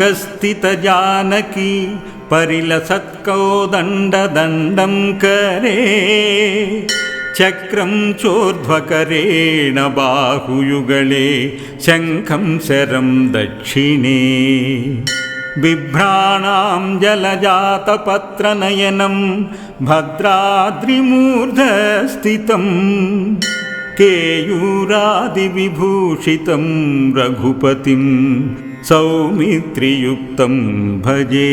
वामाङ्कस्थितजानकी परिलसत्कौदण्डदण्डं करे। चक्रं चोर्ध्वकरेण बाहुयुगळे शङ्खं शरं दक्षिणे। बिभ्राणां जलजातपत्रनयनं भद्राद्रिमूर्धस्थितम् केयूरादिविभूषितं रघुपतिं सौमित्रियुक्तं भजे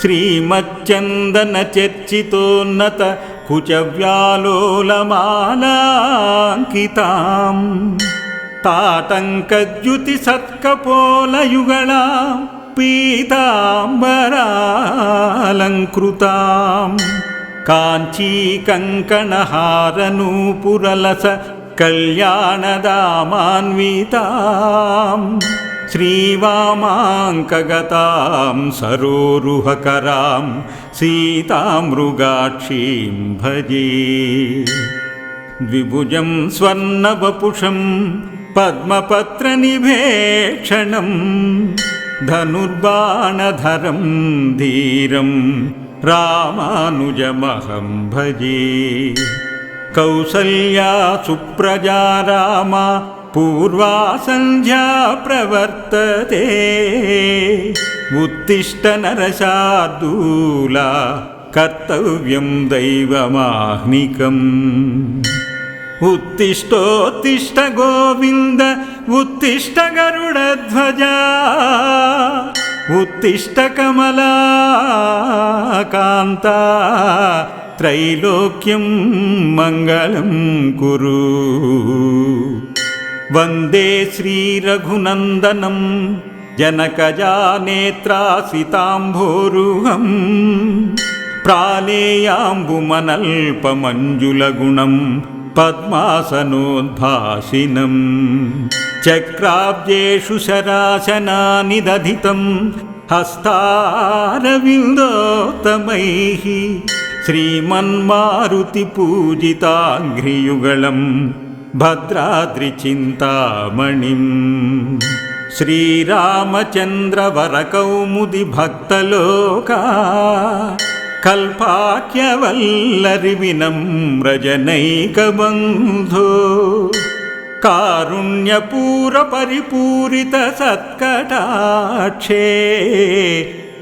श्रीमच्चन्दनचर्चितोन्नत कुचव्यालोलमालाङ्किताम् ताटङ्कद्युतिसत्कपोलयुगलां पीताम्बरालङ्कृताम् काञ्चीकङ्कणहारनूपुरलस कल्याणदामान्विताम् श्रीवामाङ्कगतां सरोरुहकरां सीतामृगाक्षीं भजे। द्विभुजं स्वर्णवपुषं पद्मपत्रनिभेक्षणं धनुर्बाणधरं धीरं रामानुजमहं भजे കൗസല്യാ സുപ്രജാരാമ പൂർവാസന്ധ്യാ പ്രവർത്തതേ. ഉത്തിഷ്ട നരശാർദൂല കർത്തവ്യം ദൈവമാഹ്നികം ഉത്തിഷ്ടോത്തിഷ്ട ഗോവിന്ദ ഉത്തിഷ്ട ഗരുഡധ്വജ. ഉത്തിഷ്ട കമലാകാന്ത त्रैलोक्यं मङ्गलं कुरु। वन्दे श्रीरघुनन्दनं जनकजानेत्रासिताम्भोरुहम् प्रालेयाम्बुमनल्पमञ्जुलगुणं पद्मासनोद्भासिनं चक्राब्जेषु शराशनानि दधितं हस्तारविन्दोत्तमैः श्रीमन्मारुतिपूजिताङ्घ्रियुगलम् भद्राद्रिचिन्तामणिम् श्रीरामचन्द्रवरकौमुदिभक्तलोका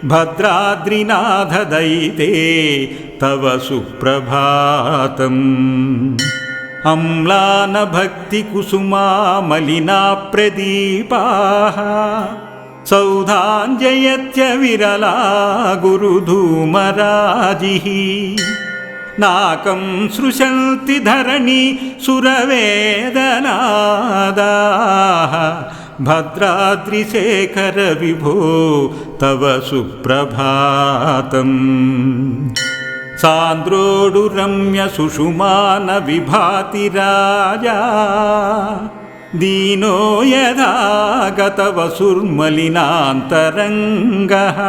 భద్రాద్రినాథదైతే తవ సుప్రభాతం. అమ్లాన భక్తి కుసుమా మలినా ప్రదీపా. సౌధాంజయత్య విరలా గురుధూమరాజి నాకం సృశంతి ధరణి సురవేదనాదా. भद्राद्रिशेखरविभो तव सुप्रभातम्। सान्द्रोडुरम्यसुषुमानविभाति राजा दीनो यदा गतवसुर्मलिनान्तरङ्गः।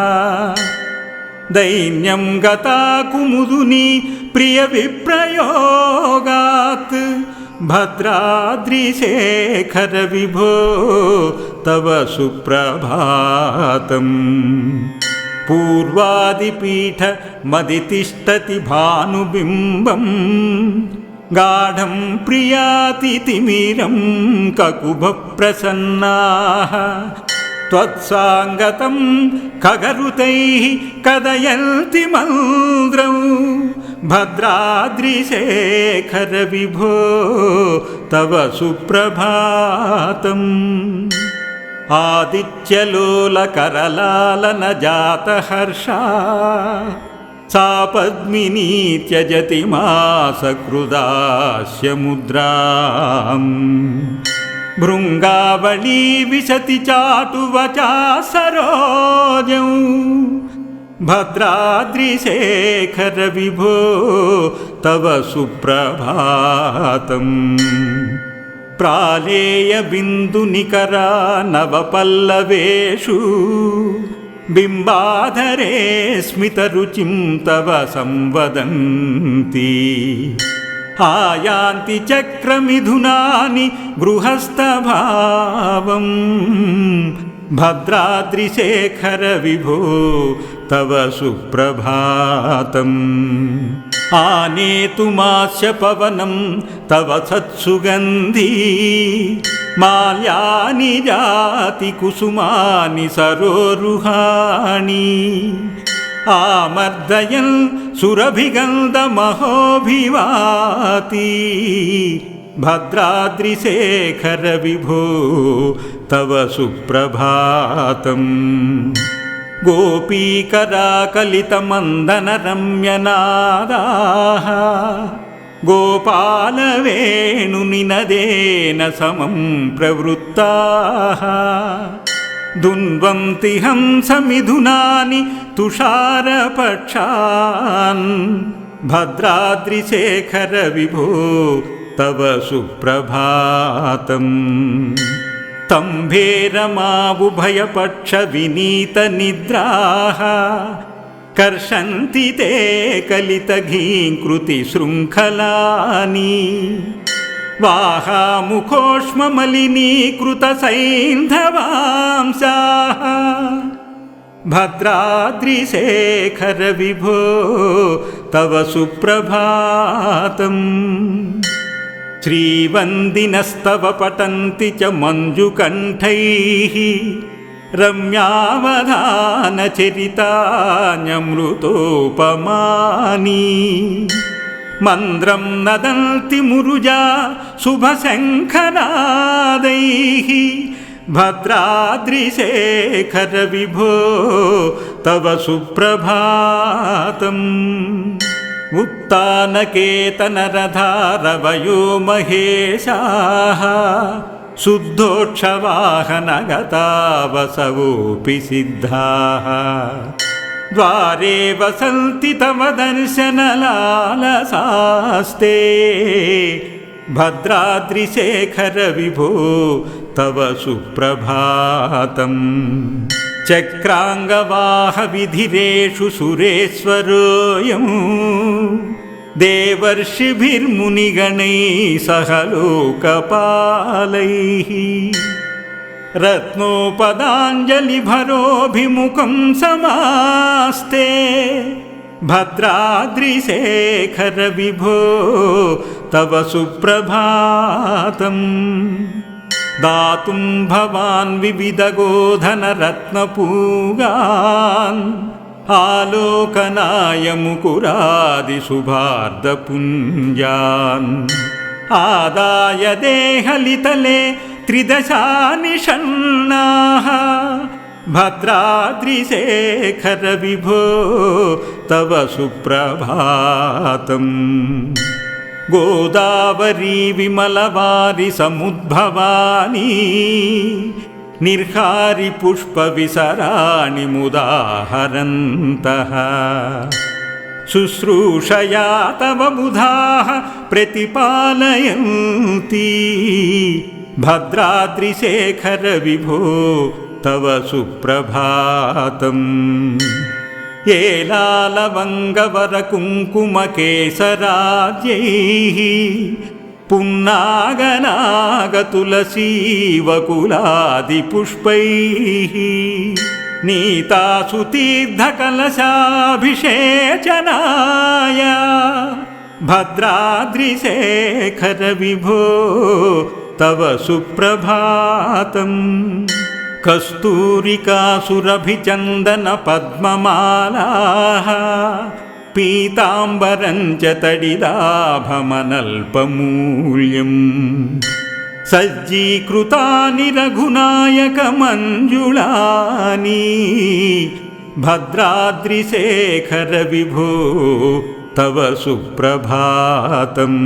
दैन्यं गता कुमुदुनी प्रियविप्रयोगात् भद्राद्रिशेखरविभो तव सुप्रभातम्। पूर्वादिपीठमदितिष्ठति भानुबिम्बम्। गाढं प्रियातितिमिरं ककुभप्रसन्नाः। त्वत्साङ्गतं खगरुतैः कदयन्ति मन्द्रौ भद्राद्रिशेखरविभो तव सुप्रभातम् आदित्यलोलकरलालनजातहर्षा सा पद्मिनी त्यजति मासकृदास्य मुद्राम् भृङ्गावळी विशति चाटुवचा सरोजौ भद्राद्रिशेखरविभो तव सुप्रभातम्। प्रालेयबिन्दुनिकरा नवपल्लवेषु बिम्बाधरे स्मितरुचिं तव संवदन्ति। आयान्ति चक्रमिथुनानि गृहस्थभावम्। भद्राद्रिशेखर विभो तव सुप्रभातम्। आनेतुमास्य पवनं तव सत्सुगन्धी। माल्यानि जाति कुसुमानि सरोरुहाणि। आमर्दयन् सुरभिगन्धमहोभिवाति भद्राद्रिशेखर विभो तव सुप्रभातम् गोपीकराकलितमन्दनरम्यनादाः। गोपालवेणुनिनदेन समं प्रवृत्ताः। दुन्वन्ति हंसमिथुनानि तुषारपक्षान्। भद्राद्रिशेखर विभो तव सुप्रभातम् तम्भेरमाबुभयपक्षविनीतनिद्राः कर्षन्ति ते कलितघीङ्कृतिशृङ्खलानि वाहामुखोष्ममलिनीकृतसैन्धवांसाः भद्राद्रिशेखर विभो तव सुप्रभातम् श्रीवन्दिनस्तव पठन्ति च मञ्जुकण्ठैः रम्यावधानचरितान्यमृतोपमानि। मन्द्रं नदन्ति मुरुजा शुभशङ्खनादैः। भद्राद्रिशेखर विभो तव सुप्रभातम् उत्तानकेतनरधारवयो महेशाः शुद्धोक्षवाहनगता वसवोऽपि सिद्धाः द्वारे वसन्ति तव दर्शनलालसास्ते भद्राद्रिशेखर विभो तव सुप्रभातम् चक्राङ्गवाहविधिरेषु सुरेश्वरोऽयम् देवर्षिभिर्मुनिगणैः सह लोकपालैः रत्नोपदाञ्जलिभरोभिमुखं समास्ते भद्राद्रिशेखर विभो तव सुप्रभातम् दातुं भवान् विविधगोधनरत्नपूगान् आलोकनाय मुकुरादिशुभार्दपुञ्जान् आदाय देहलितले त्रिदशानिषण्णाः भद्राद्रिशेखर विभो तव सुप्रभातम् गोदावरी विमलवारि समुद्भवानी निर्हारि पुष्पविसराणि मुदाहरन्तः। शुश्रूषया तव बुधाः प्रतिपालयन्ति भद्राद्रिशेखर विभो तव सुप्रभातम् एलालवङ्गवरकुङ्कुमकेसराज्यैः पुन्नागनागतुलसीवकुलादिपुष्पैः नीतासु तीर्थकलशाभिषेचनाय भद्राद्रिशेखर विभो तव सुप्रभातम् कस्तूरिकासुरभिचन्दनपद्ममालाः पीताम्बरञ्च तडिलाभमनल्पमूल्यम् सज्जीकृतानि रघुनायकमञ्जुलानि भद्राद्रिशेखर विभो तव सुप्रभातम्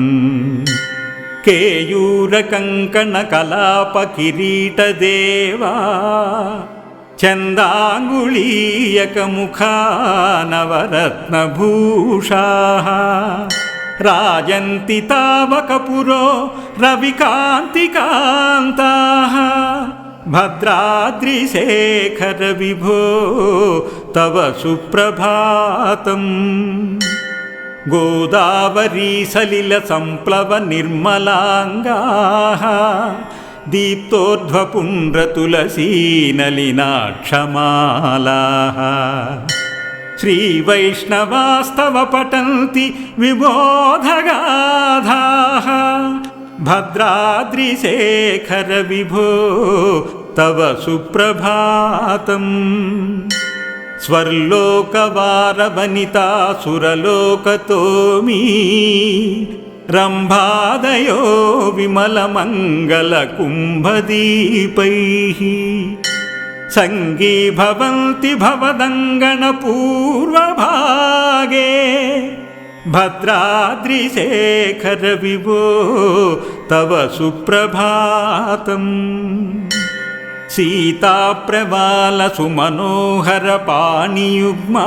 केयूरकङ्कणकलापकिरीटदेवा चन्दाङ्गुलीयकमुखानवरत्नभूषाः राजन्ति तावकपुरो रविकान्तिकान्ताः। भद्राद्रिशेखर विभो तव सुप्रभातम् गोदावरी सलिलसम्प्लवनिर्मलाङ्गाः दीप्तोर्ध्वपुण्ड्रतुलसीनलिनाक्षमालाः श्रीवैष्णवास्तव पठन्ति विबोधगाधाः। भद्राद्रिशेखर विभो तव सुप्रभातम् स्वर्लोकवारवनिता सुरलोकतोमी रम्भादयो विमलमङ्गलकुम्भदीपैः सङ्गीभवन्ति भवदङ्गणपूर्वभागे भद्राद्रिशेखर विभो तव सुप्रभातम् सीताप्रवालसुमनोहरपाणियुग्मा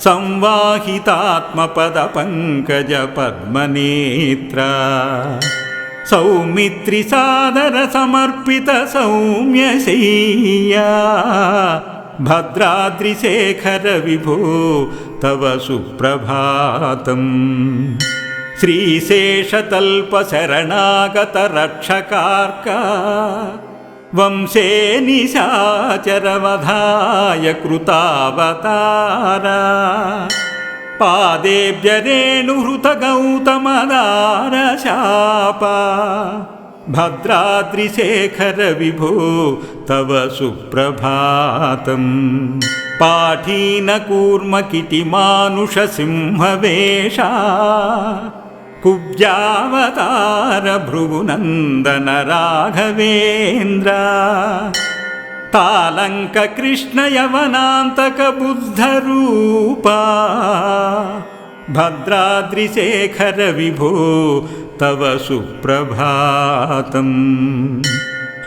संवाहितात्मपदपङ्कजपद्मनेत्रा सौमित्रिसादरसमर्पितसौम्यशय्या भद्राद्रिशेखर विभो तव सुप्रभातम्। श्रीशेषतल्पशरणागतरक्षकार्का वंशे निशाचरवधाय कृतावतारा। पादेभ्यरेणुहृतगौतमदारशापा भद्राद्रिशेखर विभो तव सुप्रभातम्। पाठीनकूर्मकिटिमानुषसिंहवेषा। कुब्जावतार भृगुनन्दन राघवेन्द्र तालङ्ककृष्णयवनान्तकबुद्धरूपा। भद्राद्रिशेखर विभो तव सुप्रभातम्।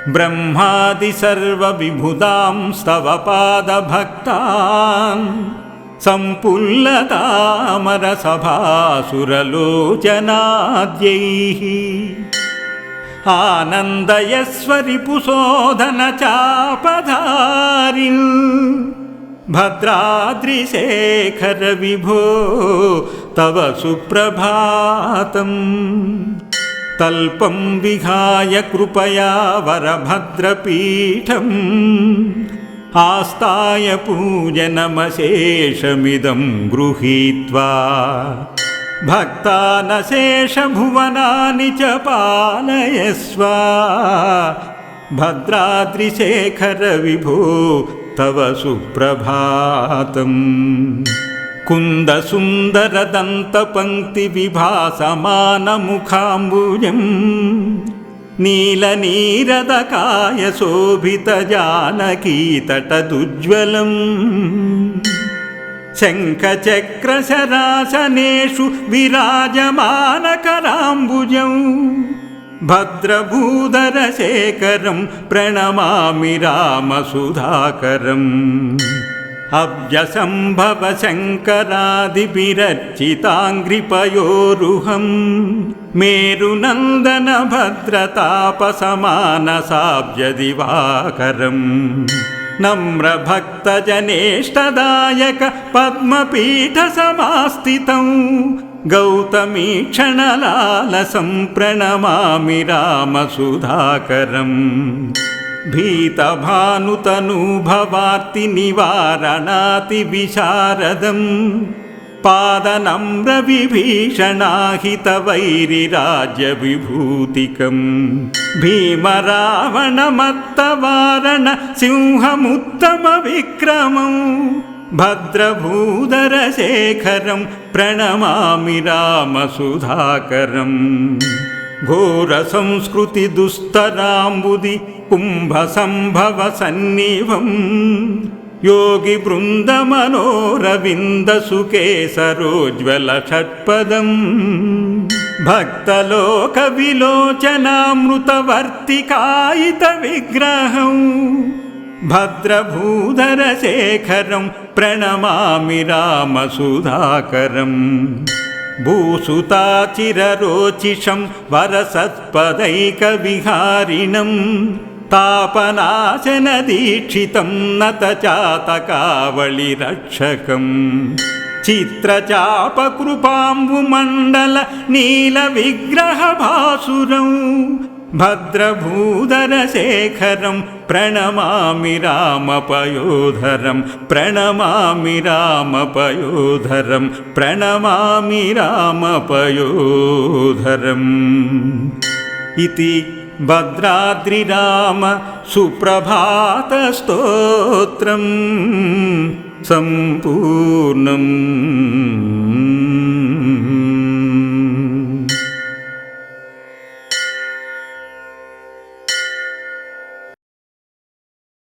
ब्रह्मादिसर्वविभुदां स्तव पादभक्तान् सम्पुल्लतामरसभासुरलोचनाद्यैः। आनन्दयस्वरिपुशोधनचापधारिन् भद्राद्रिशेखर विभो तव सुप्रभातम्। तल्पं विहाय कृपया वरभद्रपीठम् आस्ताय पूजनमशेषमिदं गृहीत्वा भक्तानशेषभुवनानि च पालयस्व। भद्राद्रिशेखर विभो तव सुप्रभातम्। कुन्दसुन्दरदन्तपङ्क्तिविभासमानमुखाम्बुजम् नीलनीरदकाय शोभितजानकीतटदुज्ज्वलम् शङ्खचक्रशरासनेषु विराजमानकराम्बुजम् भद्रभूधरशेखरं प्रणमामि रामसुधाकरम् अव्यसम्भव शङ्करादिभिरर्चिताङ्घ्रिपयोरुहम् मेरुनन्दन भद्रतापसमानसाब्जदिवाकरम् नम्रभक्तजनेष्टदायक पद्मपीठसमास्थितं गौतमीक्षणलालसं प्रणमामि रामसुधाकरम् भीतभानुतनूभवार्तिनिवारणातिविशारदम् पादनम्रविभीषणाहितवैरिराज्यविभूतिकम् भीमरावणमत्तवारण सिंहमुत्तमविक्रमम् भद्रभूधरशेखरं प्रणमामि रामसुधाकरम् घोरसंस्कृतिदुस्तराम्बुदि कुम्भसम्भवसन्निभम् योगिवृन्दमनोरविन्दसुकेसरोज्ज्वलषट्पदम् भक्तलोकविलोचनामृतवर्तिकायितविग्रहम् भद्रभूधरशेखरं प्रणमामि रामसुधाकरम् भूसुताचिररोचिषं वरसत्पदैकविहारिणम् तापनाशनदीक्षितं नत चातकावलिरक्षकम् चित्रचापकृपाम्बुमण्डल नीलविग्रहभासुरं भद्रभूधरशेखरं प्रणमामि रामपयोधरं प्रणमामि रामपयोधरं प्रणमामि रामपयोधरम् इति भद्राद्रिराम सुप्रभातस्तोत्रम् सम्पूर्णम्